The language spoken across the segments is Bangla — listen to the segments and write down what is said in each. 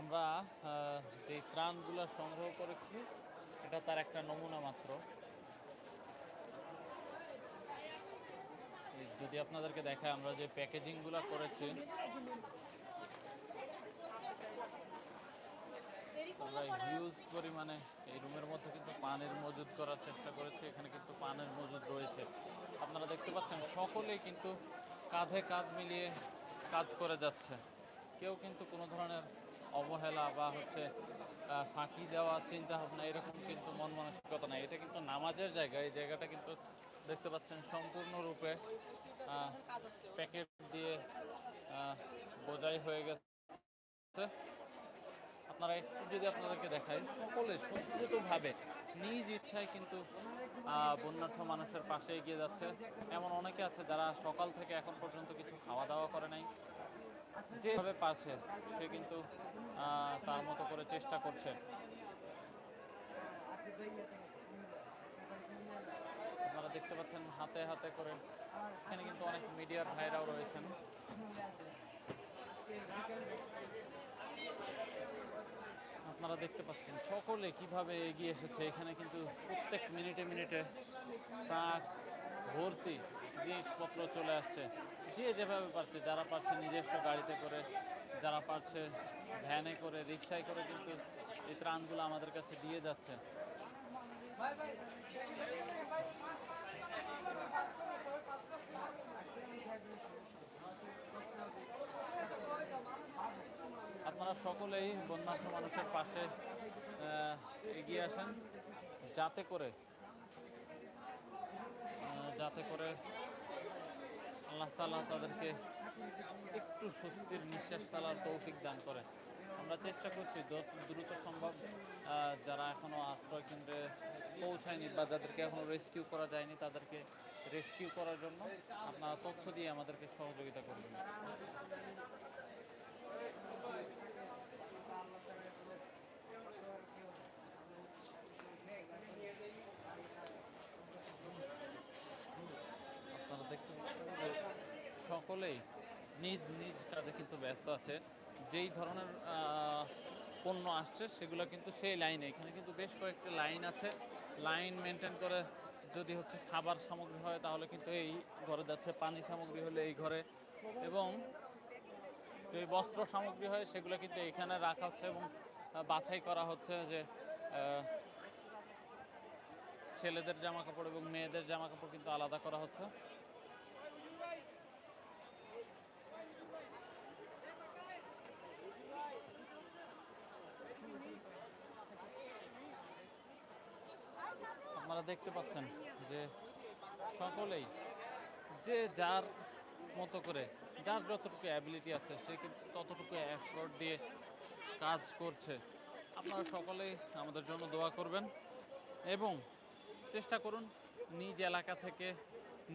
আমরা যে ত্রাণগুলো সংগ্রহ করেছি, এটা তার একটা নমুনা মাত্র। যদি আপনাদেরকে দেখায় আমরা যে প্যাকেজিংগুলো করেছি, আমরা হিউজ পরিমাণে এই রুমের মধ্যে কিন্তু পানের মজুদ করার চেষ্টা করেছি, এখানে কিন্তু পানের মজুদ রয়েছে। আপনারা দেখতে পাচ্ছেন, সকলেই কিন্তু কাঁধে কাঁধ মিলিয়ে কাজ করে যাচ্ছে। কেউ কিন্তু কোনো ধরনের অবহেলা বা হচ্ছে ফাঁকি দেওয়া চিন্তা ভাবনা এরকম কিন্তু মন মানসিকতা নাই। এটা কিন্তু নামাজের জায়গা। এই জায়গাটা কিন্তু দেখতে পাচ্ছেন সম্পূর্ণরূপে প্যাকেট দিয়ে বোঝাই হয়ে গেছে। আপনারা একটু যদি আপনাদেরকে দেখাই, সকলে সুদ্রুতভাবে নিজ ইচ্ছায় কিন্তু বন্যার্থ মানুষের পাশে এগিয়ে যাচ্ছে। এমন অনেকে আছে যারা সকাল থেকে এখন পর্যন্ত কিছু খাওয়া দাওয়া করে নাই। যেভাবে পাচ্ছে সে কিন্তু তার মতো করে চেষ্টা করছে। আপনারা দেখতে পাচ্ছেন, হাতে হাতে করে এখানে কিন্তু অনেক মিডিয়ার ভাইরাও রয়েছেন। আপনারা দেখতে পাচ্ছেন, সকলে কীভাবে এগিয়ে এসেছে। এখানে কিন্তু প্রত্যেক মিনিটে মিনিটে ট্রাক ভর্তি। জিনিসপত্র চলে আসছে। যে যেভাবে পারছে, যারা পারছে নিজস্ব গাড়িতে করে, যারা পারছে ভ্যানে করে রিক্সায় করে কিন্তু এই ত্রাণগুলো আমাদের কাছে দিয়ে যাচ্ছে। আপনারা সকলেই বন্যার্থ মানুষের পাশে এগিয়ে আসেন। যাতে করে যাতে করে আল্লাহ তালা তাদেরকে একটু স্বস্তির নিঃশ্বাস ফেলার তৌফিক দান করে। আমরা চেষ্টা করছি যত দ্রুত সম্ভব যারা এখনও আশ্রয় কেন্দ্রে পৌঁছায়নি বা যাদেরকে এখনও রেস্কিউ করা যায়নি, তাদেরকে রেস্কিউ করার জন্য আপনারা তথ্য দিয়ে আমাদেরকে সহযোগিতা করবেন আপনারা দেখতে পাচ্ছেন যে সকলেই নিজ নিজ কাজে কিন্তু ব্যস্ত আছে। যেই ধরনের পণ্য আসছে সেগুলো কিন্তু সেই লাইনে। এখানে কিন্তু বেশ কয়েকটি লাইন আছে। লাইন মেনটেন করে যদি হচ্ছে খাবার সামগ্রী হয় তাহলে কিন্তু এই ঘরে যাচ্ছে পানি সামগ্রী হলে এই ঘরে। এবং যে বস্ত্র সামগ্রী হয় সেগুলো কিন্তু এখানে রাখা হচ্ছে এবং বাছাই করা হচ্ছে যে ছেলেদের জামা কাপড় এবং মেয়েদের জামা কাপড় কিন্তু আলাদা করা হচ্ছে। আপনারা দেখতে পাচ্ছেন যে সকলেই, যে যার মতো করে, যার যতটুকু অ্যাবিলিটি আছে, সে কিন্তু ততটুকু এফোর্ট দিয়ে কাজ করছে। আপনারা সকলেই আমাদের জন্য দোয়া করবেন এবং চেষ্টা করুন নিজ এলাকা থেকে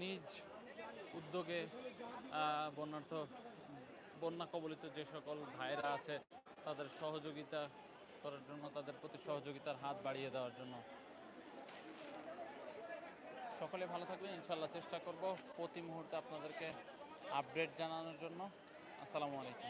নিজ উদ্যোগে বন্যার্থ, বন্যা কবলিত যে সকল ভাইরা আছে, তাদের সহযোগিতা করার জন্য, তাদের প্রতি সহযোগিতার হাত বাড়িয়ে দেওয়ার জন্য সকলে ভালো থাকবেন ইনশাল্লাহ চেষ্টা করব প্রতি মুহূর্তে আপনাদেরকে আপডেট জানানোর জন্য। আসসালামু আলাইকুম।